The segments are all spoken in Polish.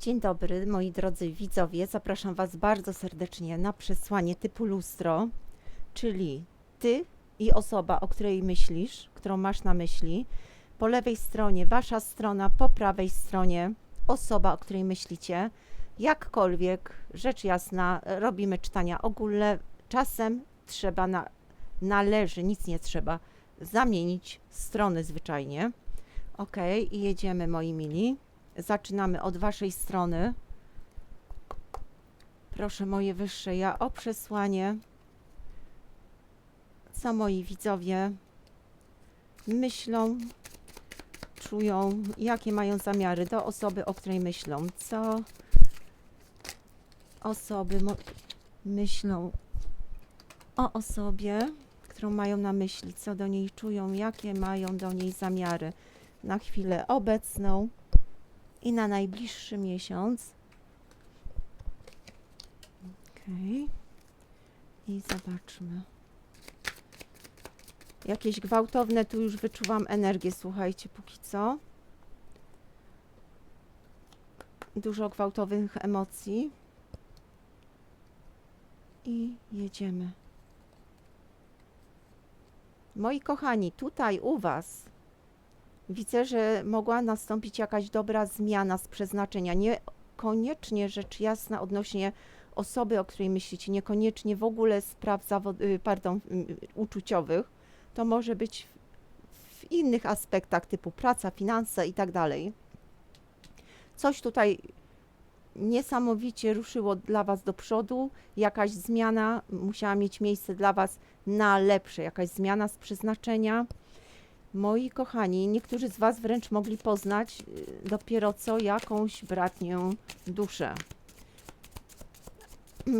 Dzień dobry, moi drodzy widzowie. Zapraszam Was bardzo serdecznie na przesłanie typu lustro, czyli Ty i osoba, o której myślisz, którą masz na myśli. Po lewej stronie Wasza strona, po prawej stronie osoba, o której myślicie. Jakkolwiek, rzecz jasna, robimy czytania ogólne. Czasem trzeba, na, należy, nic nie trzeba, zamienić strony zwyczajnie. Ok, i jedziemy, moi mili. Zaczynamy od Waszej strony. Proszę moje wyższe ja o przesłanie. Co moi widzowie myślą, czują, jakie mają zamiary do osoby, o której myślą. Co osoby myślą o osobie, którą mają na myśli, co do niej czują, jakie mają do niej zamiary na chwilę obecną i na najbliższy miesiąc. Okej. I zobaczmy. Jakieś gwałtowne, tu już wyczuwam energię, słuchajcie, póki co. Dużo gwałtowych emocji. I jedziemy. Moi kochani, tutaj u Was widzę, że mogła nastąpić jakaś dobra zmiana z przeznaczenia. Niekoniecznie rzecz jasna odnośnie osoby, o której myślicie, niekoniecznie w ogóle spraw zawod- y, pardon, y, uczuciowych. To może być w, innych aspektach typu praca, finanse i tak dalej. Coś tutaj niesamowicie ruszyło dla Was do przodu, jakaś zmiana musiała mieć miejsce dla Was na lepsze, jakaś zmiana z przeznaczenia. Moi kochani, niektórzy z Was wręcz mogli poznać y, dopiero co jakąś bratnią duszę.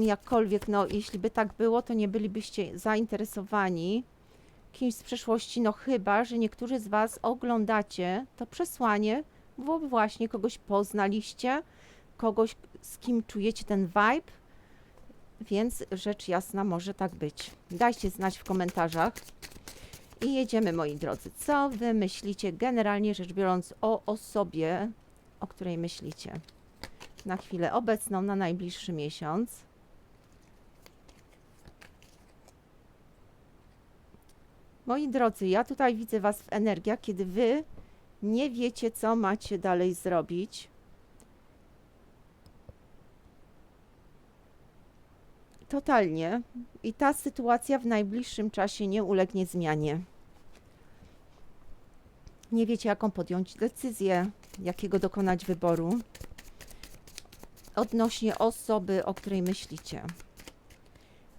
Jakkolwiek, no, jeśli by tak było, to nie bylibyście zainteresowani kimś z przeszłości, no chyba, że niektórzy z Was oglądacie to przesłanie, bo właśnie kogoś poznaliście, kogoś, z kim czujecie ten vibe, więc rzecz jasna może tak być. Dajcie znać w komentarzach. I jedziemy, moi drodzy. Co wy myślicie, generalnie rzecz biorąc, o osobie, o której myślicie? Na chwilę obecną, na najbliższy miesiąc. Moi drodzy, ja tutaj widzę Was w energiach, kiedy wy nie wiecie, co macie dalej zrobić. Totalnie. I ta sytuacja w najbliższym czasie nie ulegnie zmianie. Nie wiecie, jaką podjąć decyzję, jakiego dokonać wyboru odnośnie osoby, o której myślicie.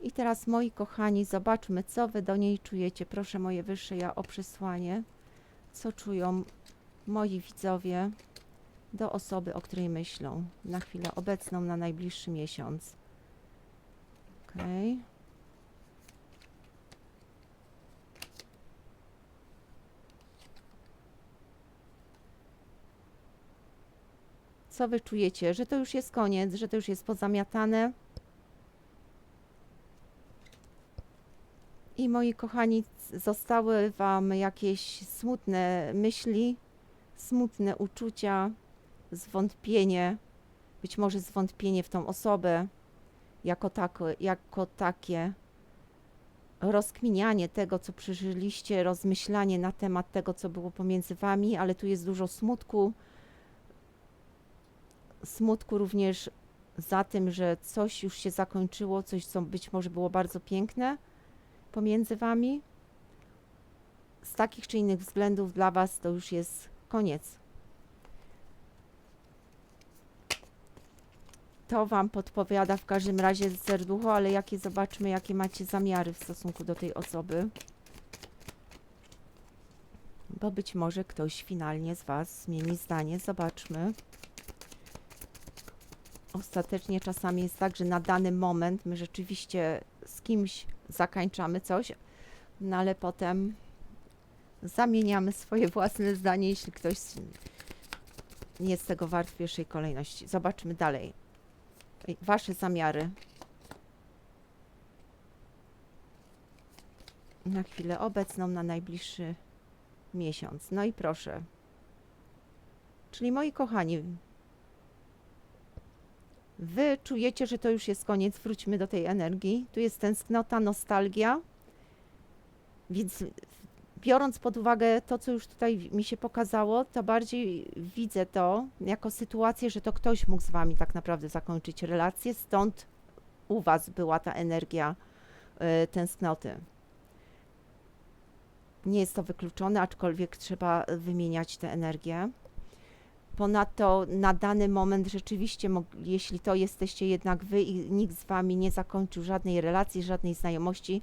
I teraz, moi kochani, zobaczmy, co wy do niej czujecie. Proszę, moje wyższe ja o przesłanie. Co czują moi widzowie do osoby, o której myślą na chwilę obecną, na najbliższy miesiąc. Okej. Co wy czujecie? Że to już jest koniec, że to już jest pozamiatane? I moi kochani, zostały wam jakieś smutne myśli, smutne uczucia, zwątpienie, być może zwątpienie w tą osobę jako, tako, jako takie rozkminianie tego, co przeżyliście, rozmyślanie na temat tego, co było pomiędzy wami, ale tu jest dużo smutku. Smutku również za tym, że coś już się zakończyło, coś, co być może było bardzo piękne pomiędzy wami. Z takich czy innych względów dla was to już jest koniec. To Wam podpowiada w każdym razie serducho, ale jakie zobaczmy, jakie macie zamiary w stosunku do tej osoby. Bo być może ktoś finalnie z Was zmieni zdanie. Zobaczmy. Ostatecznie czasami jest tak, że na dany moment my rzeczywiście z kimś zakańczamy coś, no ale potem zamieniamy swoje własne zdanie, jeśli ktoś nie jest tego wart w pierwszej kolejności. Zobaczmy dalej. Wasze zamiary. Na chwilę obecną, na najbliższy miesiąc. No i proszę. Czyli moi kochani, Wy czujecie, że to już jest koniec, wróćmy do tej energii. Tu jest tęsknota, nostalgia. Więc biorąc pod uwagę to, co już tutaj mi się pokazało, to bardziej widzę to jako sytuację, że to ktoś mógł z wami tak naprawdę zakończyć relację, stąd u was była ta energia y, tęsknoty. Nie jest to wykluczone, aczkolwiek trzeba wymieniać tę energię. Ponadto na dany moment rzeczywiście, jeśli to jesteście jednak wy i nikt z wami nie zakończył żadnej relacji, żadnej znajomości,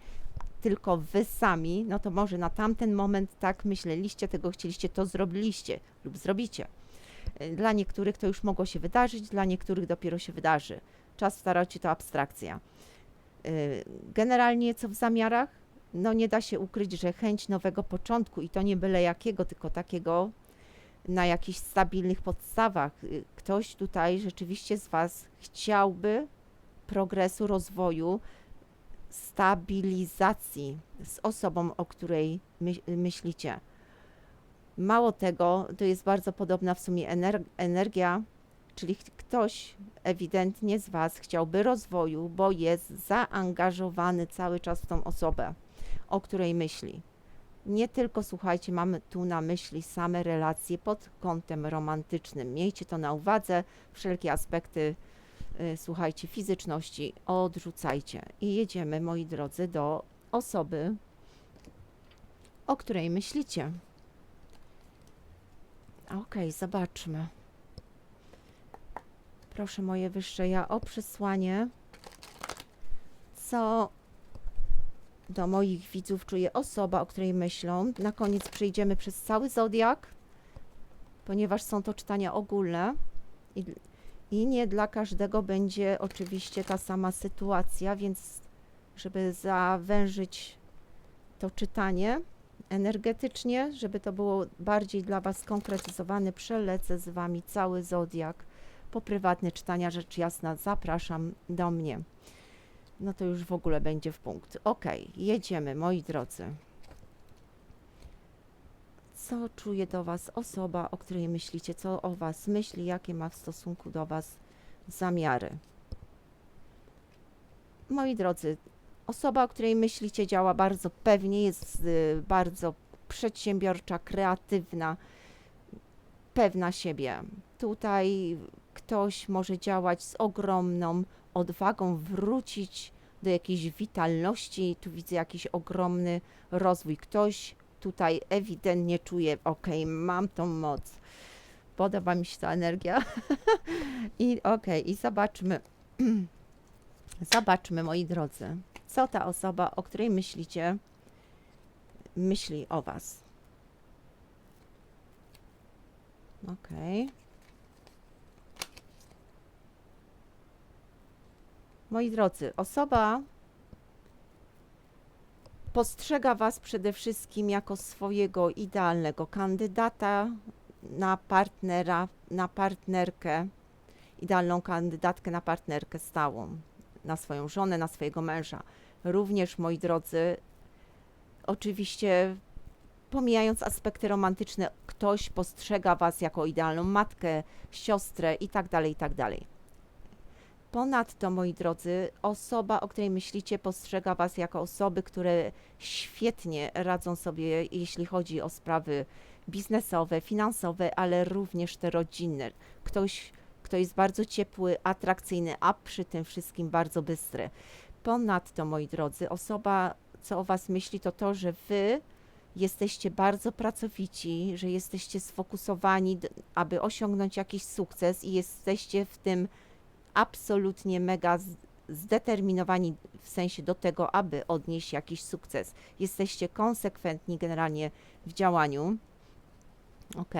tylko wy sami, no to może na tamten moment tak myśleliście, tego chcieliście, to zrobiliście lub zrobicie. Y, Dla niektórych to już mogło się wydarzyć, dla niektórych dopiero się wydarzy. Czas w tarocie to abstrakcja. Y, Generalnie co w zamiarach? No nie da się ukryć, że chęć nowego początku i to nie byle jakiego, tylko takiego na jakichś stabilnych podstawach. Y, Ktoś tutaj rzeczywiście z Was chciałby progresu, rozwoju, stabilizacji z osobą, o której my, myślicie. Mało tego, to jest bardzo podobna w sumie ener- energia, czyli ktoś ewidentnie z Was chciałby rozwoju, bo jest zaangażowany cały czas w tą osobę, o której myśli. Nie tylko, słuchajcie, mamy tu na myśli same relacje pod kątem romantycznym. Miejcie to na uwadze, wszelkie aspekty, słuchajcie, fizyczności odrzucajcie. I jedziemy, moi drodzy, do osoby, o której myślicie. Okej, zobaczmy. Proszę moje wyższe ja o przesłanie, co do moich widzów czuje osoba, o której myślą. Na koniec przejdziemy przez cały zodiak, ponieważ są to czytania ogólne i, i nie dla każdego będzie oczywiście ta sama sytuacja, więc żeby zawężyć to czytanie energetycznie, żeby to było bardziej dla Was skonkretyzowane, przelecę z Wami cały zodiak po prywatne czytania, rzecz jasna, zapraszam do mnie. No to już w ogóle będzie w punkt. Ok, jedziemy, moi drodzy. Co czuje do Was osoba, o której myślicie? Co o Was myśli? Jakie ma w stosunku do Was zamiary? Moi drodzy, osoba, o której myślicie, działa bardzo pewnie, jest y, bardzo przedsiębiorcza, kreatywna, pewna siebie. Tutaj ktoś może działać z ogromną odwagą, wrócić do jakiejś witalności. Tu widzę jakiś ogromny rozwój. Ktoś tutaj ewidentnie czuje, ok, mam tą moc. Podoba mi się ta energia. I ok, i zobaczmy. zobaczmy, moi drodzy, co ta osoba, o której myślicie, myśli o Was. Okej. Moi drodzy, osoba postrzega Was przede wszystkim jako swojego idealnego kandydata na partnera, na partnerkę, idealną kandydatkę na partnerkę stałą, na swoją żonę, na swojego męża. Również, moi drodzy, oczywiście pomijając aspekty romantyczne, ktoś postrzega Was jako idealną matkę, siostrę i tak dalej, i tak dalej. Ponadto, moi drodzy, osoba, o której myślicie, postrzega Was jako osoby, które świetnie radzą sobie, jeśli chodzi o sprawy biznesowe, finansowe, ale również te rodzinne. Ktoś, kto jest bardzo ciepły, atrakcyjny, a przy tym wszystkim bardzo bystry. Ponadto, moi drodzy, osoba, co o Was myśli, to to, że Wy jesteście bardzo pracowici, że jesteście sfokusowani, aby osiągnąć jakiś sukces i jesteście w tym absolutnie mega zdeterminowani w sensie do tego, aby odnieść jakiś sukces. Jesteście konsekwentni generalnie w działaniu. Ok.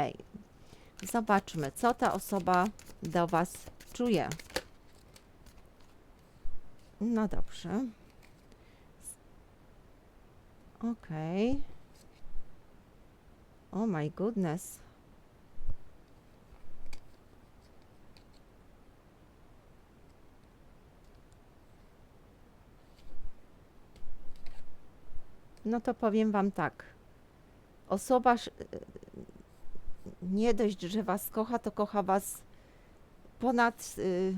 Zobaczmy, co ta osoba do Was czuje. No dobrze. Okej. Oh my goodness. No to powiem Wam tak. Osoba nie dość, że Was kocha, to kocha Was ponad y,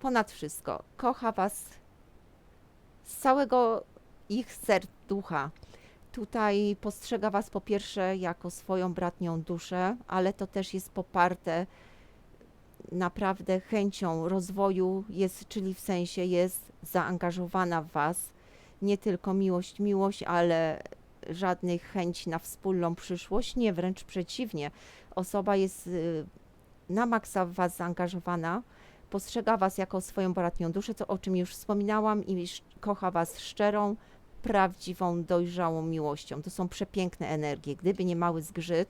ponad wszystko. Kocha Was z całego ich serducha. Tutaj postrzega Was po pierwsze jako swoją bratnią duszę, ale to też jest poparte naprawdę chęcią rozwoju, jest, czyli w sensie jest zaangażowana w Was. Nie tylko miłość, miłość, ale żadnych chęci na wspólną przyszłość, nie, wręcz przeciwnie. Osoba jest y, na maksa w Was zaangażowana, postrzega Was jako swoją bratnią duszę, co, o czym już wspominałam, i kocha Was szczerą, prawdziwą, dojrzałą miłością. To są przepiękne energie. Gdyby nie mały zgrzyt,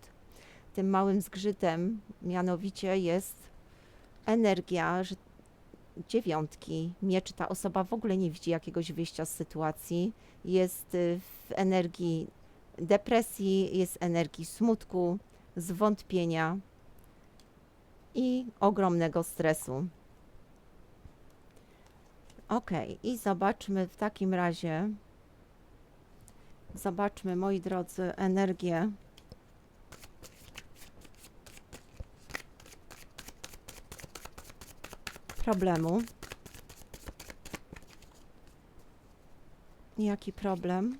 tym małym zgrzytem mianowicie jest energia, że dziewiątki, mieczy, ta osoba w ogóle nie widzi jakiegoś wyjścia z sytuacji, jest y, w energii depresji, jest energii smutku, zwątpienia i ogromnego stresu. Ok, i zobaczmy w takim razie, zobaczmy moi drodzy energię problemu. Jaki problem?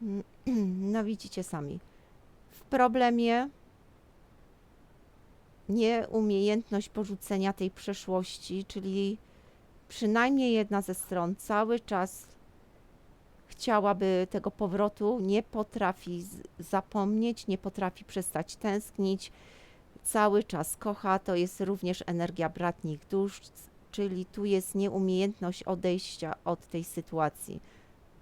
No widzicie sami. W problemie nieumiejętność porzucenia tej przeszłości, czyli przynajmniej jedna ze stron cały czas chciałaby tego powrotu, nie potrafi zapomnieć, nie potrafi przestać tęsknić, cały czas kocha, to jest również energia bratnich dusz, czyli tu jest nieumiejętność odejścia od tej sytuacji.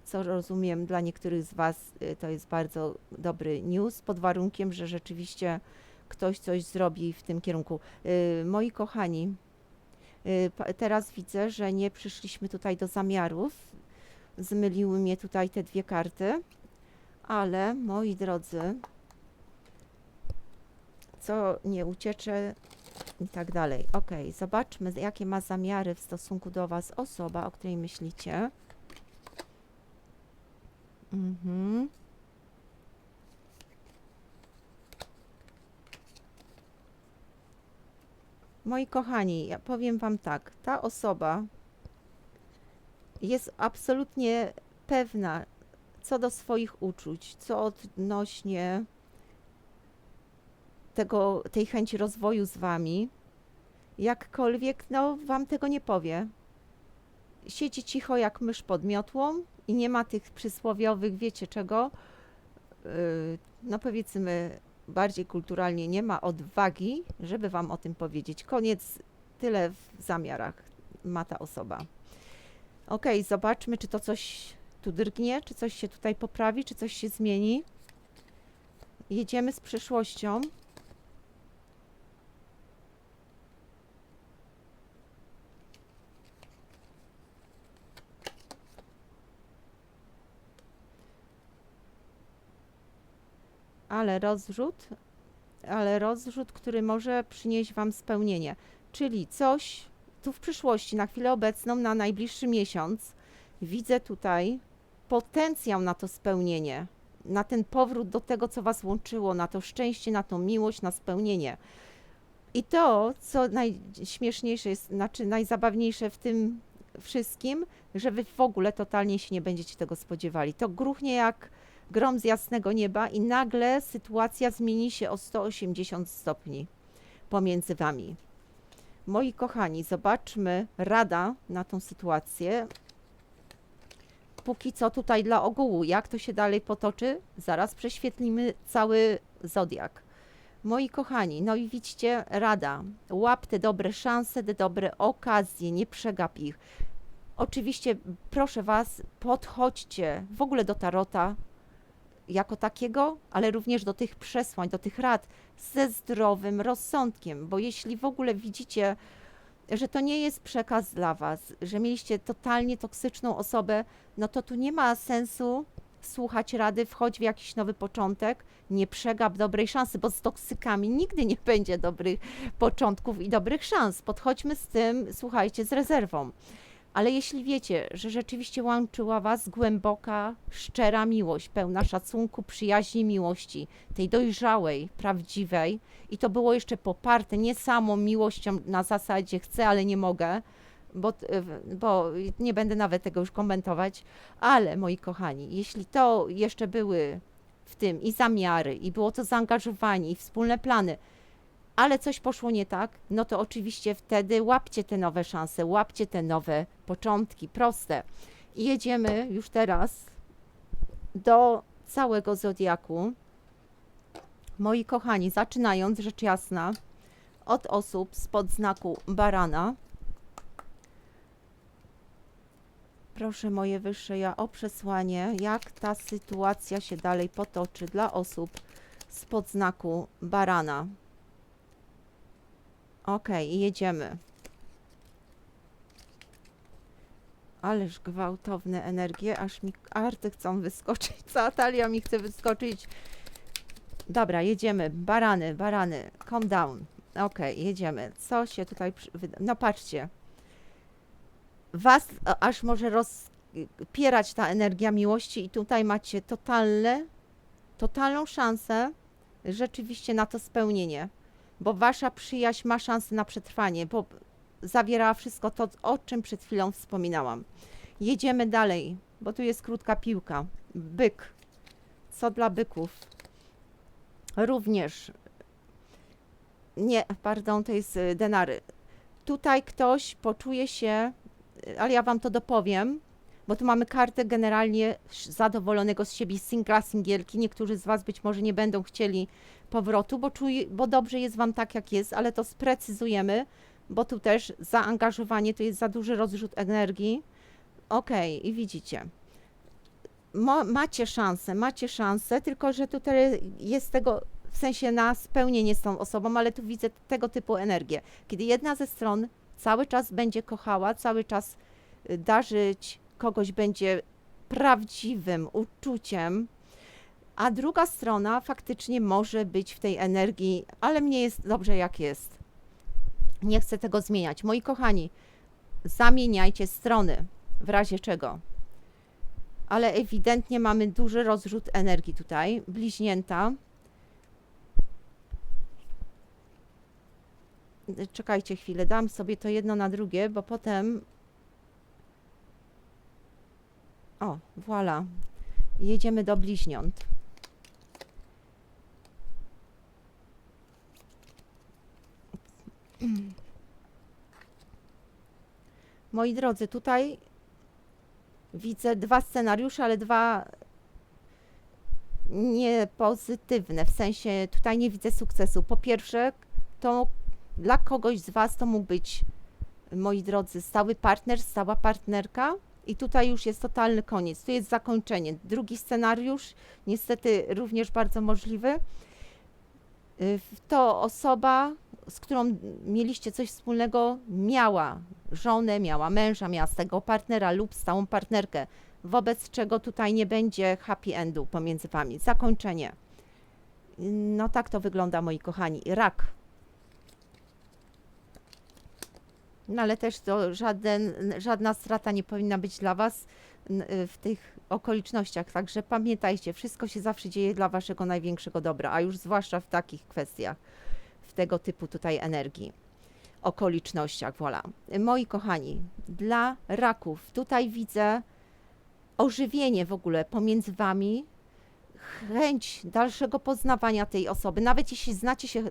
Co rozumiem, dla niektórych z Was y, to jest bardzo dobry news, pod warunkiem, że rzeczywiście ktoś coś zrobi w tym kierunku. Y, Moi kochani, y, teraz widzę, że nie przyszliśmy tutaj do zamiarów. Zmyliły mnie tutaj te dwie karty, ale moi drodzy, co nie uciecze i tak dalej. Ok, zobaczmy, jakie ma zamiary w stosunku do Was osoba, o której myślicie. Mhm. Moi kochani, ja powiem Wam tak, ta osoba jest absolutnie pewna co do swoich uczuć, co odnośnie tego, tej chęci rozwoju z wami, jakkolwiek no, wam tego nie powie. Siedzi cicho jak mysz pod miotłą i nie ma tych przysłowiowych, wiecie czego, yy, no powiedzmy bardziej kulturalnie, nie ma odwagi, żeby wam o tym powiedzieć. Koniec, tyle w zamiarach ma ta osoba. Ok, zobaczmy, czy to coś tu drgnie, czy coś się tutaj poprawi, czy coś się zmieni. Jedziemy z przyszłością. Ale rozrzut, ale rozrzut, który może przynieść Wam spełnienie. Czyli coś tu w przyszłości, na chwilę obecną, na najbliższy miesiąc, widzę tutaj potencjał na to spełnienie, na ten powrót do tego, co Was łączyło, na to szczęście, na tą miłość, na spełnienie. I to, co najśmieszniejsze jest, znaczy najzabawniejsze w tym wszystkim, że Wy w ogóle totalnie się nie będziecie tego spodziewali. To gruchnie jak grom z jasnego nieba i nagle sytuacja zmieni się o 180 stopni pomiędzy wami. Moi kochani, zobaczmy rada na tą sytuację. Póki co tutaj dla ogółu, jak to się dalej potoczy, zaraz prześwietlimy cały zodiak. Moi kochani, no i widzicie, rada. Łap te dobre szanse, te dobre okazje, nie przegap ich. Oczywiście proszę Was, podchodźcie w ogóle do tarota, jako takiego, ale również do tych przesłań, do tych rad ze zdrowym rozsądkiem, bo jeśli w ogóle widzicie, że to nie jest przekaz dla Was, że mieliście totalnie toksyczną osobę, no to tu nie ma sensu słuchać rady, wchodź w jakiś nowy początek, nie przegap dobrej szansy, bo z toksykami nigdy nie będzie dobrych początków i dobrych szans. Podchodźmy z tym, słuchajcie, z rezerwą. Ale jeśli wiecie, że rzeczywiście łączyła Was głęboka, szczera miłość, pełna szacunku, przyjaźni, miłości, tej dojrzałej, prawdziwej, i to było jeszcze poparte nie samą miłością na zasadzie chcę, ale nie mogę, bo, bo nie będę nawet tego już komentować, ale moi kochani, jeśli to jeszcze były w tym i zamiary, i było to zaangażowanie, i wspólne plany, ale coś poszło nie tak, no to oczywiście wtedy łapcie te nowe szanse, łapcie te nowe początki, proste. I jedziemy już teraz do całego zodiaku. Moi kochani, zaczynając rzecz jasna od osób spod znaku barana. Proszę moje wyższe ja o przesłanie, jak ta sytuacja się dalej potoczy dla osób spod znaku barana. Okej, jedziemy. Ależ gwałtowne energie, aż mi karty chcą wyskoczyć. Cała talia mi chce wyskoczyć. Dobra, jedziemy. Barany, barany. Calm down. Okej, jedziemy. Co się tutaj... przy- No patrzcie. Was aż może rozpierać ta energia miłości i tutaj macie totalne, totalną szansę rzeczywiście na to spełnienie bo wasza przyjaźń ma szansę na przetrwanie, bo zawierała wszystko to, o czym przed chwilą wspominałam. Jedziemy dalej, bo tu jest krótka piłka. Byk. Co dla byków? Również. Nie, pardon, to jest y, denary. Tutaj ktoś poczuje się, y, ale ja wam to dopowiem, bo tu mamy kartę generalnie zadowolonego z siebie singla, singielki. Niektórzy z was być może nie będą chcieli powrotu, bo, czuj, bo dobrze jest Wam tak, jak jest, ale to sprecyzujemy, bo tu też zaangażowanie to jest za duży rozrzut energii. Okej, i widzicie. Mo, macie szansę, macie szansę, tylko że tutaj jest tego w sensie na spełnienie z tą osobą, ale tu widzę tego typu energię. Kiedy jedna ze stron cały czas będzie kochała, cały czas y, darzyć kogoś będzie prawdziwym uczuciem, a druga strona faktycznie może być w tej energii, ale mnie jest dobrze jak jest. Nie chcę tego zmieniać. Moi kochani, zamieniajcie strony, w razie czego. Ale ewidentnie mamy duży rozrzut energii tutaj. Bliźnięta. Czekajcie chwilę, dam sobie to jedno na drugie, bo potem. O, voilà. Jedziemy do bliźniąt. Moi drodzy, tutaj widzę dwa scenariusze, ale dwa niepozytywne. W sensie tutaj nie widzę sukcesu. Po pierwsze, to dla kogoś z Was to mógł być, moi drodzy, stały partner, stała partnerka. I tutaj już jest totalny koniec. Tu jest zakończenie. Drugi scenariusz, niestety również bardzo możliwy. Y, To osoba, z którą mieliście coś wspólnego, miała żonę, miała męża, miała stałego partnera lub stałą partnerkę, wobec czego tutaj nie będzie happy endu pomiędzy wami. Zakończenie. No tak to wygląda, moi kochani. Rak. No ale też to żaden, żadna strata nie powinna być dla was y, w tych okolicznościach. Także pamiętajcie, wszystko się zawsze dzieje dla waszego największego dobra, a już zwłaszcza w takich kwestiach, w tego typu tutaj energii, okolicznościach, voilà. Moi kochani, dla raków tutaj widzę ożywienie w ogóle pomiędzy wami, chęć dalszego poznawania tej osoby. Nawet jeśli znacie się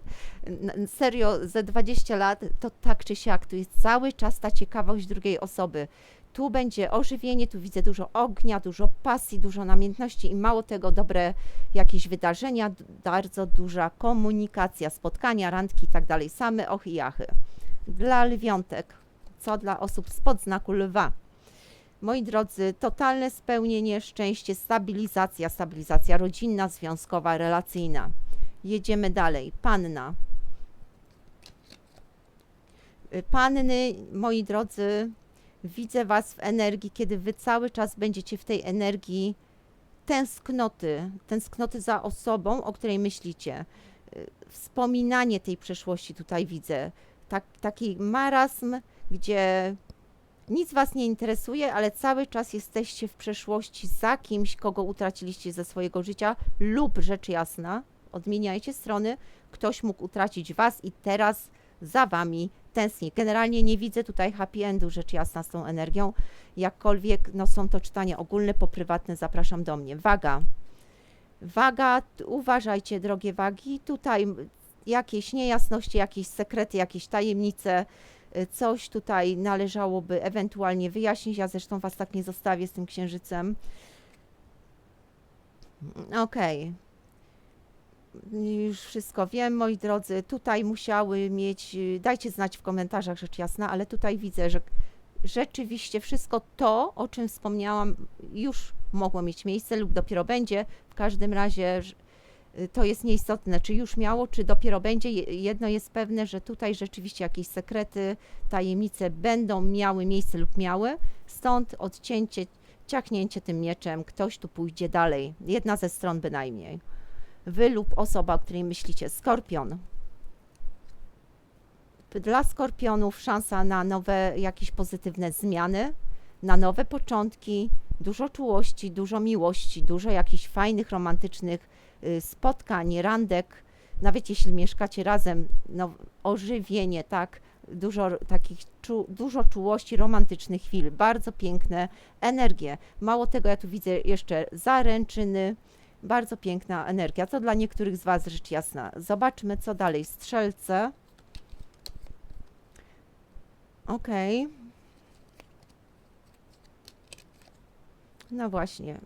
serio ze 20 lat, to tak czy siak, tu jest cały czas ta ciekawość drugiej osoby. Tu będzie ożywienie, tu widzę dużo ognia, dużo pasji, dużo namiętności i mało tego, dobre jakieś wydarzenia, bardzo duża komunikacja, spotkania, randki i tak dalej. Same ochy i achy. Dla lwiątek, co dla osób spod znaku lwa. Moi drodzy, totalne spełnienie, szczęście, stabilizacja, stabilizacja rodzinna, związkowa, relacyjna. Jedziemy dalej. Panna. Y, Panny, moi drodzy, widzę Was w energii, kiedy Wy cały czas będziecie w tej energii tęsknoty, tęsknoty za osobą, o której myślicie. Y, Wspominanie tej przeszłości tutaj widzę. Tak, taki marazm, gdzie Nic Was nie interesuje, ale cały czas jesteście w przeszłości za kimś, kogo utraciliście ze swojego życia, lub rzecz jasna, odmieniajcie strony, ktoś mógł utracić Was i teraz za Wami tęskni. Generalnie nie widzę tutaj happy endu, rzecz jasna, z tą energią. Jakkolwiek, no są to czytania ogólne, po prywatne zapraszam do mnie. Waga. Waga, uważajcie, drogie wagi, tutaj jakieś niejasności, jakieś sekrety, jakieś tajemnice, coś tutaj należałoby ewentualnie wyjaśnić. Ja zresztą Was tak nie zostawię z tym księżycem. Okej. Już wszystko wiem, moi drodzy. Tutaj musiały mieć, y, dajcie znać w komentarzach, rzecz jasna, ale tutaj widzę, że rzeczywiście wszystko to, o czym wspomniałam, już mogło mieć miejsce lub dopiero będzie. W każdym razie y, to jest nieistotne, czy już miało, czy dopiero będzie. Je- Jedno jest pewne, że tutaj rzeczywiście jakieś sekrety, tajemnice będą miały miejsce lub miały. Stąd odcięcie, ciachnięcie tym mieczem, ktoś tu pójdzie dalej. Jedna ze stron bynajmniej. Wy lub osoba, o której myślicie. Skorpion. Dla skorpionów szansa na nowe, jakieś pozytywne zmiany, na nowe początki, dużo czułości, dużo miłości, dużo jakichś fajnych, romantycznych y, spotkań, randek. Nawet jeśli mieszkacie razem, no, ożywienie, tak, dużo takich, czu, dużo czułości, romantycznych chwil, bardzo piękne energie. Mało tego, ja tu widzę jeszcze zaręczyny, bardzo piękna energia. To dla niektórych z Was rzecz jasna. Zobaczmy, co dalej. Strzelce. Okej. No właśnie.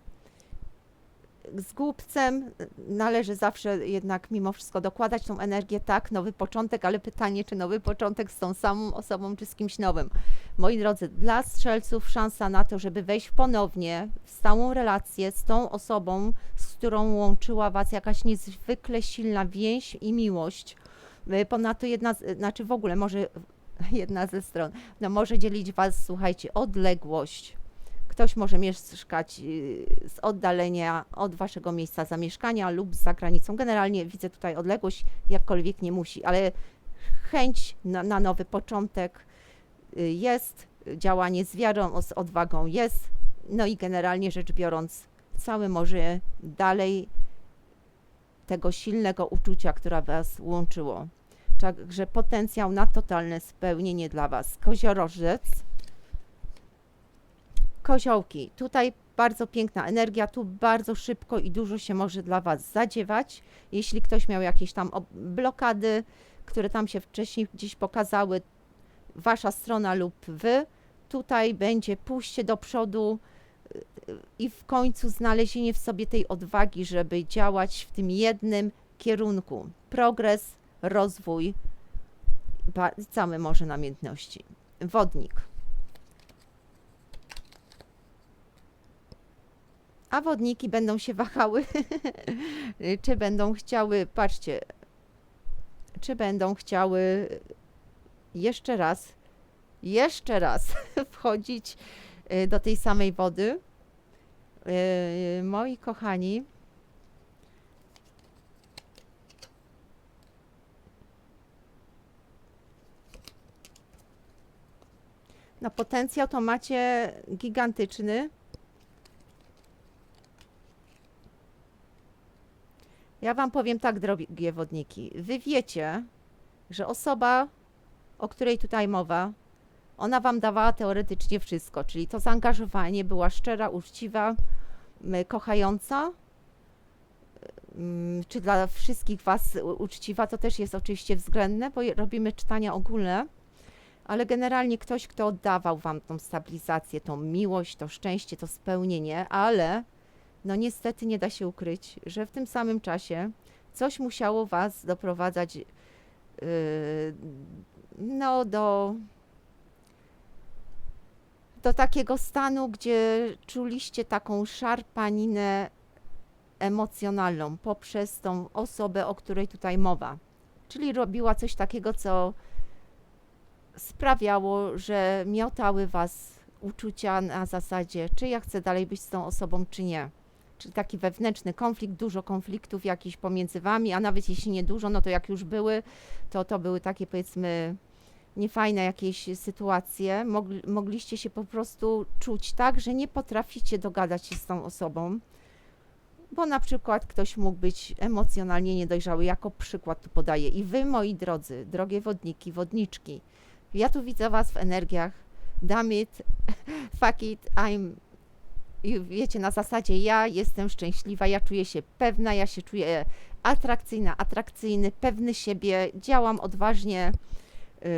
Z głupcem należy zawsze jednak mimo wszystko dokładać tą energię, tak, nowy początek, ale pytanie, czy nowy początek z tą samą osobą, czy z kimś nowym. Moi drodzy, dla strzelców szansa na to, żeby wejść ponownie w stałą relację z tą osobą, z którą łączyła Was jakaś niezwykle silna więź i miłość. Y, Ponadto jedna, z- znaczy w ogóle może jedna ze stron, no może dzielić Was, słuchajcie, odległość. Ktoś może mieszkać y, z oddalenia od Waszego miejsca zamieszkania lub za granicą. Generalnie widzę tutaj odległość, jakkolwiek nie musi, ale chęć na, na nowy początek y, jest, działanie z wiarą, z odwagą jest, no i generalnie rzecz biorąc, całe morze dalej tego silnego uczucia, które Was łączyło. Także potencjał na totalne spełnienie dla Was. Koziorożec. Koziołki. Tutaj bardzo piękna energia, tu bardzo szybko i dużo się może dla Was zadziewać. Jeśli ktoś miał jakieś tam blokady, które tam się wcześniej gdzieś pokazały, Wasza strona lub Wy, tutaj będzie pójście do przodu y, i w końcu znalezienie w sobie tej odwagi, żeby działać w tym jednym kierunku. Progres, rozwój, całe morze namiętności. Wodnik. A wodniki będą się wahały, czy będą chciały, patrzcie, czy będą chciały jeszcze raz, jeszcze raz wchodzić y, do tej samej wody. Y, Moi kochani, no potencjał to macie gigantyczny. Ja Wam powiem tak, drogie wodniki. Wy wiecie, że osoba, o której tutaj mowa, ona Wam dawała teoretycznie wszystko, czyli to zaangażowanie była szczera, uczciwa, kochająca. Czy dla wszystkich Was uczciwa, to też jest oczywiście względne, bo robimy czytania ogólne, ale generalnie ktoś, kto oddawał Wam tą stabilizację, tą miłość, to szczęście, to spełnienie, ale no niestety nie da się ukryć, że w tym samym czasie coś musiało Was doprowadzać yy, no do do takiego stanu, gdzie czuliście taką szarpaninę emocjonalną poprzez tą osobę, o której tutaj mowa. Czyli robiła coś takiego, co sprawiało, że miotały was uczucia na zasadzie, czy ja chcę dalej być z tą osobą, czy nie. Taki wewnętrzny konflikt, dużo konfliktów jakichś pomiędzy wami, a nawet jeśli nie dużo, no to jak już były, to to były takie powiedzmy niefajne jakieś sytuacje, mogli, mogliście się po prostu czuć tak, że nie potraficie dogadać się z tą osobą, bo na przykład ktoś mógł być emocjonalnie niedojrzały, jako przykład tu podaję. I wy, moi drodzy, drogie wodniki, wodniczki, ja tu widzę was w energiach, damn it, fuck it, I'm i wiecie, na zasadzie ja jestem szczęśliwa, ja czuję się pewna, ja się czuję atrakcyjna, atrakcyjny, pewny siebie, działam odważnie, yy,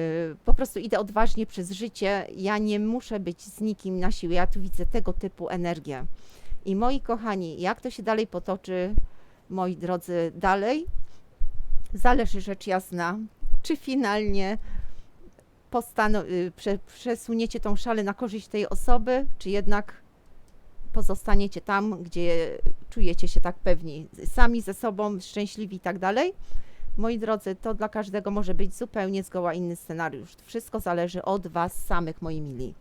po prostu idę odważnie przez życie. Ja nie muszę być z nikim na siłę. Ja tu widzę tego typu energię. I moi kochani, jak to się dalej potoczy, moi drodzy, dalej, zależy rzecz jasna, czy finalnie postano- y, prze- przesuniecie tą szalę na korzyść tej osoby, czy jednak pozostaniecie tam, gdzie czujecie się tak pewni, sami ze sobą, szczęśliwi i tak dalej. Moi drodzy, to dla każdego może być zupełnie zgoła inny scenariusz. Wszystko zależy od Was samych, moi mili.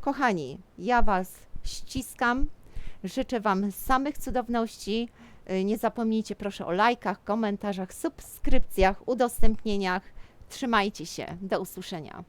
Kochani, ja Was ściskam. Życzę Wam samych cudowności. Y, Nie zapomnijcie proszę o lajkach, komentarzach, subskrypcjach, udostępnieniach. Trzymajcie się. Do usłyszenia.